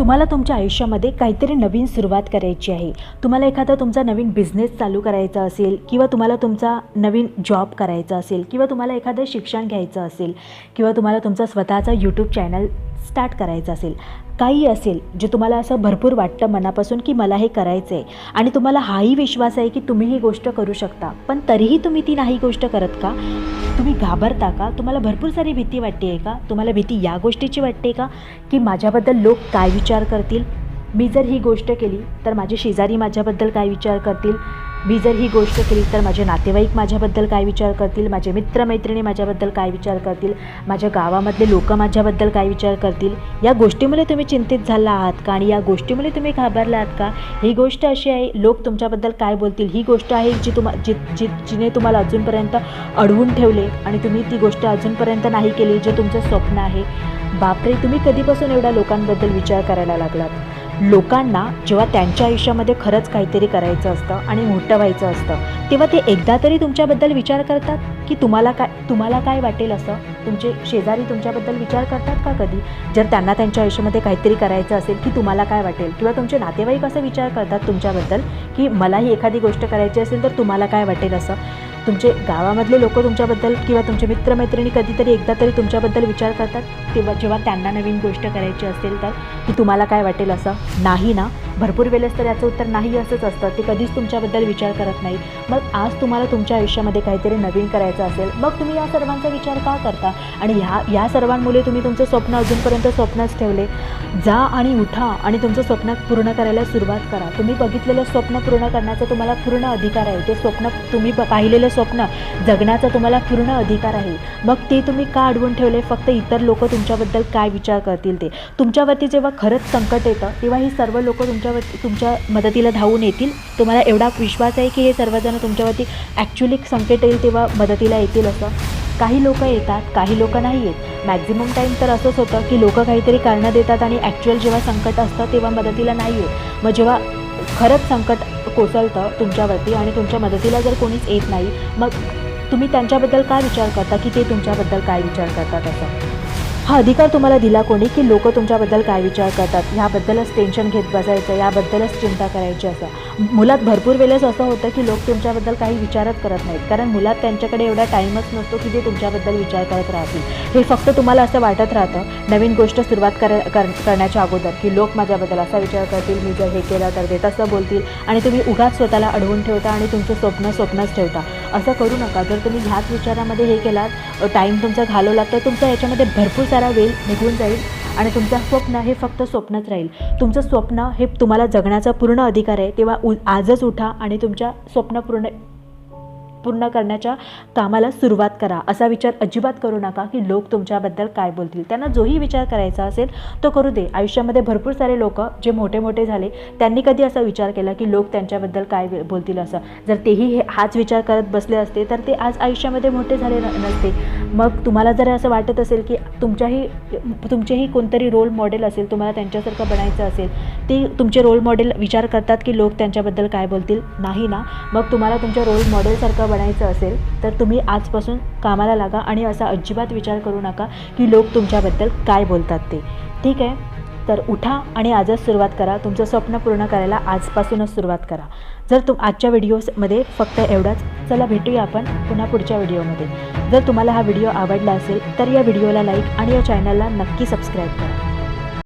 तुम्हाला तुमच्या आयुष्यामध्ये काहीतरी नवीन सुरुवात करायची आहे. तुम्हाला एखादा तुमचा नवीन बिझनेस चालू करायचा असेल किंवा तुम्हाला तुमचा नवीन जॉब करायचा असेल किंवा तुम्हाला एखादं शिक्षण घ्यायचं असेल किंवा तुम्हाला तुमचा स्वतःचा यूट्यूब चॅनल स्टार्ट करायचं असेल काही असेल जे तुम्हाला असं भरपूर वाटतं मनापासून की मला हे करायचं आहे आणि तुम्हाला हाही विश्वास आहे की तुम्ही ही गोष्ट करू शकता पण तरीही तुम्ही ती नाही गोष्ट करत का? तुम्ही घाबरता का? तुम्हाला भरपूर सारी भीती वाटते आहे का? तुम्हाला भीती या गोष्टीची वाटते का? की माझ्याबद्दल लोक काय विचार करतील? मी जर ही गोष्ट केली तर माझे शेजारी माझ्याबद्दल काय विचार करतील? मी जर ही गोष्ट केली तर माझे नातेवाईक माझ्याबद्दल काय विचार करतील? माझे मित्रमैत्रिणी माझ्याबद्दल काय विचार करतील? माझ्या गावामधले लोक माझ्याबद्दल काय विचार करतील? या गोष्टीमुळे तुम्ही चिंतित झाला आहात का? आणि या गोष्टीमुळे तुम्ही घाबरला आहात का? ही गोष्ट अशी आहे लोक तुमच्याबद्दल काय बोलतील? ही गोष्ट आहे जी तुम्हा जी जी जिने तुम्हाला अजूनपर्यंत अडवून ठेवले आणि तुम्ही ती गोष्ट अजूनपर्यंत नाही केली जे तुमचं स्वप्न आहे. बापरे तुम्ही कधीपासून एवढ्या लोकांबद्दल विचार करायला लागलात? लोकांना जेव्हा त्यांच्या आयुष्यामध्ये खरंच काहीतरी करायचं असतं आणि मोठं व्हायचं असतं तेव्हा ते एकदा तरी तुमच्याबद्दल विचार करतात? की तुम्हाला काय तुम्हाला काय वाटेल असं? तुमचे शेजारी तुमच्याबद्दल विचार करतात का कधी? जर त्यांना त्यांच्या आयुष्यामध्ये काहीतरी करायचं असेल की तुम्हाला काय वाटेल? किंवा तुमचे नातेवाईक असं विचार करतात तुमच्याबद्दल की मलाही एखादी गोष्ट करायची असेल तर तुम्हाला काय वाटेल असं? तुमचे गावामधले लोक तुमच्याबद्दल किंवा तुमचे मित्रमैत्रिणी कधीतरी एकदा तरी तुमच्याबद्दल विचार करतात? तेव्हा जेव्हा त्यांना नवीन गोष्ट करायची असेल तर? की तुम्हाला काय वाटेल असं? नाही ना? भरपूर वेळेस तर याचं उत्तर नाही असंच असतं. ते कधीच तुमच्याबद्दल विचार करत नाही मग आज तुम्हाला तुमच्या आयुष्यामध्ये काहीतरी नवीन करायचं असेल मग तुम्ही या सर्वांचा विचार का करता? आणि ह्या या सर्वांमुळे तुम्ही तुमचं स्वप्न अजूनपर्यंत स्वप्नच ठेवले. जा आणि उठा आणि तुमचं स्वप्न पूर्ण करायला सुरुवात करा. तुम्ही बघितलेलं स्वप्न पूर्ण करण्याचा तुम्हाला पूर्ण अधिकार आहे. ते स्वप्न तुम्ही पाहिलेलं स्वप्न. जगण्याचा तुम्हाला पूर्ण अधिकार आहे. मग ते तुम्ही का अडवून ठेवले? फक्त इतर लोक तुमच्याबद्दल काय विचार करतील ते? तुमच्यावरती जेव्हा खरंच संकट येतं तेव्हा ही सर्व लोक तुमच्यावरती तुमच्या मदतीला धावून येतील? तुम्हाला एवढा विश्वास आहे की हे सर्वजण तुमच्यावरती ॲक्च्युली संकट येईल तेव्हा मदतीला येतील असं? काही लोक येतात काही लोक नाही येत. मॅक्झिमम टाईम तर असंच होतं की लोक काहीतरी कारणं देतात आणि ॲक्च्युअल जेव्हा संकट असतं तेव्हा मदतीला नाही येत. मग जेव्हा खरंच संकट कोसळतं तुमच्यावरती आणि तुमच्या मदतीला जर कोणीच येत नाही मग तुम्ही त्यांच्याबद्दल काय विचार करता की ते तुमच्याबद्दल काय विचार करतात असं? हा अधिकार तुम्हाला दिला कोणी की लोक तुमच्याबद्दल काय विचार करतात? ह्याबद्दलच टेन्शन घेत बसायचं याबद्दलच चिंता करायची असं. मुलात भरपूर वेळेस असं होतं की लोक तुमच्याबद्दल काही विचारच करत नाहीत. कारण मुलात त्यांच्याकडे एवढा टाईमच नसतो की ते तुमच्याबद्दल विचार करत राहतील. हे फक्त तुम्हाला असं वाटत राहतं नवीन गोष्ट सुरुवात कर कर करण्याच्या अगोदर की लोक माझ्याबद्दल असा विचार करतील मी जर हे केलं तर ते तसं बोलतील आणि तुम्ही उगाच स्वतःला अडवून ठेवता आणि तुमचं स्वप्न स्वप्नच ठेवता. असं करू नका. जर तुम्ही ह्याच विचारामध्ये हे केलात टाईम तुमचा घालवला तर तुमचा याच्यामध्ये भरपूर सारा वेळ निघून जाईल आणि तुमचं स्वप्न हे फक्त स्वप्नच राहील. तुमचं स्वप्न हे तुम्हाला जगण्याचा पूर्ण अधिकार आहे. तेव्हा उ आजच उठा आणि तुमच्या स्वप्न पूर्ण पूर्ण करण्याच्या कामाला सुरुवात करा. असा विचार अजिबात करू नका की लोक तुमच्याबद्दल काय बोलतील. त्यांना जोही विचार करायचा असेल तो करू दे. आयुष्यामध्ये भरपूर सारे लोक जे मोठे मोठे झाले त्यांनी कधी असा विचार केला की लोक त्यांच्याबद्दल काय बोलतील असं. जर तेही हे हाच विचार करत बसले असते तर ते आज आयुष्यामध्ये मोठे झाले न- नसते. मग तुम्हाला जर असं वाटत असेल की तुमच्याही तुमचेही कोणतरी रोल मॉडेल असेल तुम्हाला त्यांच्यासारखं बनायचं असेल ते तुमचे रोल मॉडेल विचार करतात की लोक त्यांच्याबद्दल काय बोलतील? नाही ना. मग तुम्हाला तुमच्या रोल मॉडेलसारखं बनायचं असेल तर तुम्ही आजपासून कामाला लागा आणि असा अजिबात विचार करू नका की लोक तुमच्याबद्दल काय बोलतात ते. ठीक आहे? तर उठा आणि आजच सुरुवात करा. तुमचं स्वप्न पूर्ण करायला आजपासूनच सुरुवात करा. जर तुम आजच्या व्हिडिओमध्ये फक्त एवढंच चला भेटूया आपण पुन्हा पुढच्या व्हिडिओमध्ये. जर तुम्हाला हा व्हिडिओ आवडला असेल तर या व्हिडिओला लाईक आणि या चॅनलला नक्की सबस्क्राईब करा.